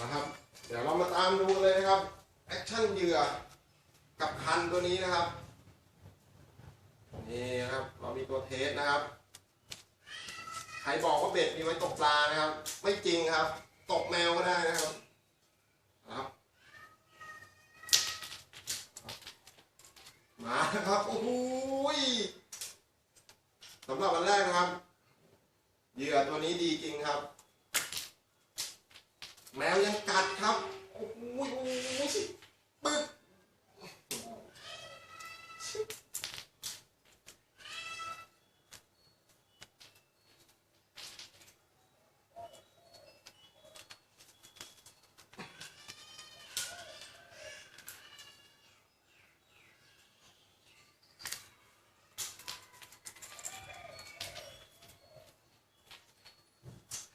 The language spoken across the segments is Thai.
นะครับ เดี๋ยวเรามาตามดูเลยนะครับแอคชั่นเหยื่อกับคันตัวนี้นะครับนี่นะครับเรามีตัวเทสนะครับใครบอกว่าเบ็ดมีไว้ตกปลานะครับ ไม่จริงครับ ตกแมวก็ได้นะครับนะครับมาครับโอ้โหยสำหรับวันแรกนะครับ เหยื่อตัวนี้ดีจริงครับ แมวยังกัดครับ โอ้โหโอ้โหปึ๊ก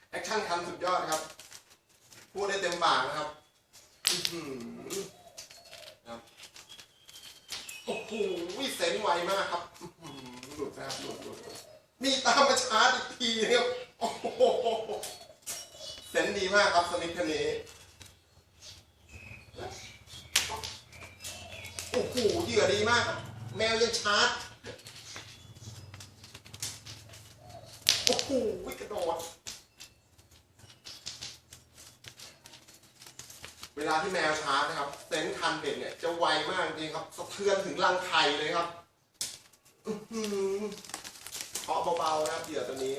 แอคชั่นคันสุดยอดครับ พูดได้เต็มปากนะครับอือหือครับโอ้โหเซนส์ไวมากครับหลุดนะครับหลุดหลุดหลุดนี่ตามมาชาร์จอีกทีนะครับโอ้โหเซนดีมากครับสมิธคันนี้โอ้โหเหยื่อดีมาก แมวยังชาร์จโอ้โหกระโดด เวลาที่แมวชาร์จนะครับเซนส์คันเบ็ดเนี่ยจะไวมากจริงครับสะเทือนถึงรังไข่เลยครับเคาะเบาๆนะครับเหยื่อตัวนี้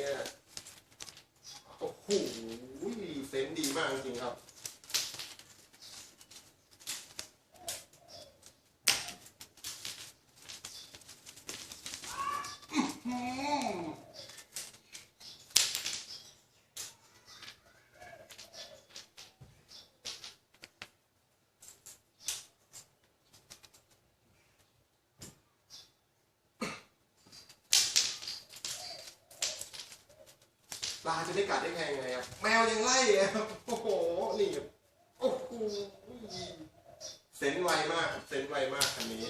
โอ้โหเซนส์ดีมากจริงครับ ลาจะได้กัดได้ไงไงครับแมวยังไล่เลยครับโอ้โหนี่โอ้โหเซนไวมากเซนไวมากคันนี้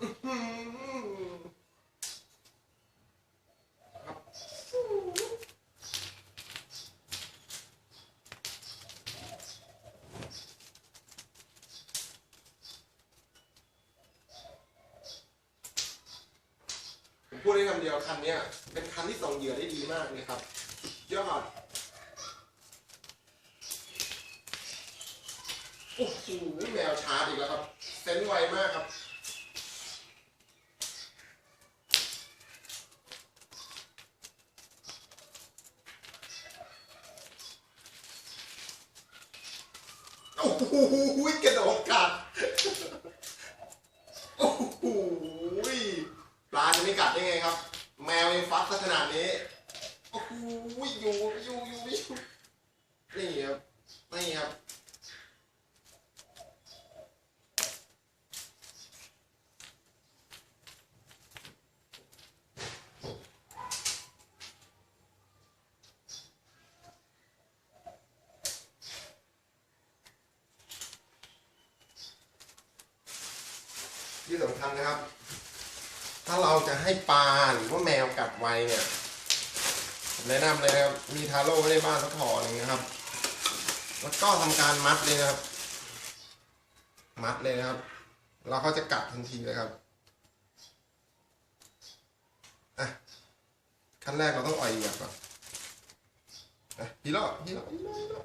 อื้อหือครับผม พูดได้คำเดียวคันเนี้ยเป็นคันที่ส่งเหยื่อได้ดีมากเลยครับยอดโอ้โหแมวชาร์จอีกแล้วครับเซนไวมากครับโอ้โหกระโดดกัด โอ้โห ปลาจะไม่กัดได้ไงครับ แมวยังฟัดซะขนาดนี้โอ้โหอยู่อยู่อยู่อยู่นี่ครับนี่ครับที่สำคัญนะครับ ถ้าเราจะให้ปลาหรือว่าแมวกัดไวเนี่ยผมแนะนำเลยนะครับมีทาโร่ไว้ในบ้านสักห่อหนึ่งนะครับ แล้วก็ทำการมัดเลยนะครับ มัดเลยนะครับ แล้วเขาจะกัดทันทีเลยครับอะขั้นแรกเราต้องอ่อยเหยียบก่อนอะฮีโร่ฮีโร่ฮีโร่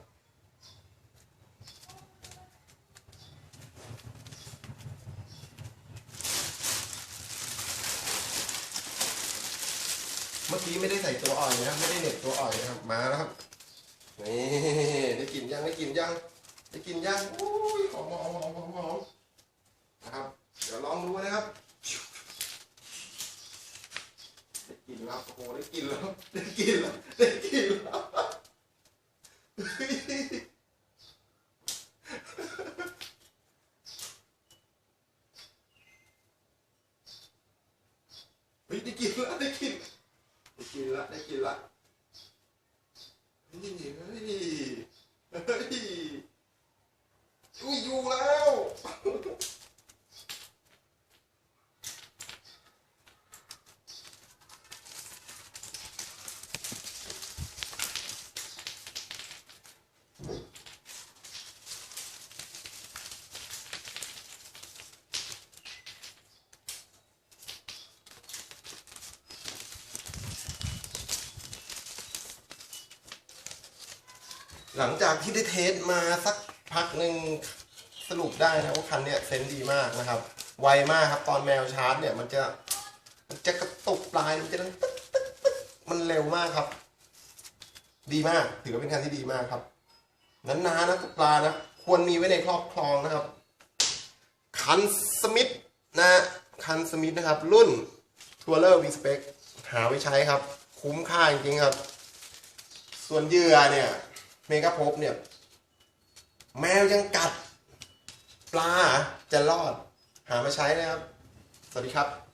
เมื่อกี้ไม่ได้ใส่ตัวอ่อยนะครับ ไม่ได้เหน็บตัวอ่อยนะครับ มาแล้วครับ นี่ได้กลินยังได้กลินยังได้กลินยังอุ้ยหอมหอมหอมหอมหอมนะครับ เดี๋ยวลองดูนะครับ ได้กลินแล้วโอ้โหได้กลินแล้วได้กลินแล้วได้กลินแล้วเฮ้ยได้กลินแล้วได้กลิน กินละนี่เฮ้ยเฮ้ยอุ้ยอยู่แล้ว หลังจากที่ได้เทสมาสักพักหนึ่งสรุปได้นะว่าคันเนี้ยเซนดีมากนะครับ ไวมากครับตอนแมวชาร์จเนี่ยมันจะมันจะกระตุกปลายมันจะดังตึ๊กตึ๊กตึ๊กมันเร็วมากครับ ดีมากถือว่าเป็นคันที่ดีมากครับนานๆนะตกปลานะควรมีไว้ในครอบครองนะครับ คันสมิธนะคันสมิธนะครับ รุ่นทัวร์เลอร์วีสเปกหาไว้ใช้ครับ คุ้มค่าจริงๆครับ ส่วนเยื่อเนี่ย เมกะพบเนี่ย แมวยังกัด ปลาจะรอด หามาใช้นะครับ สวัสดีครับ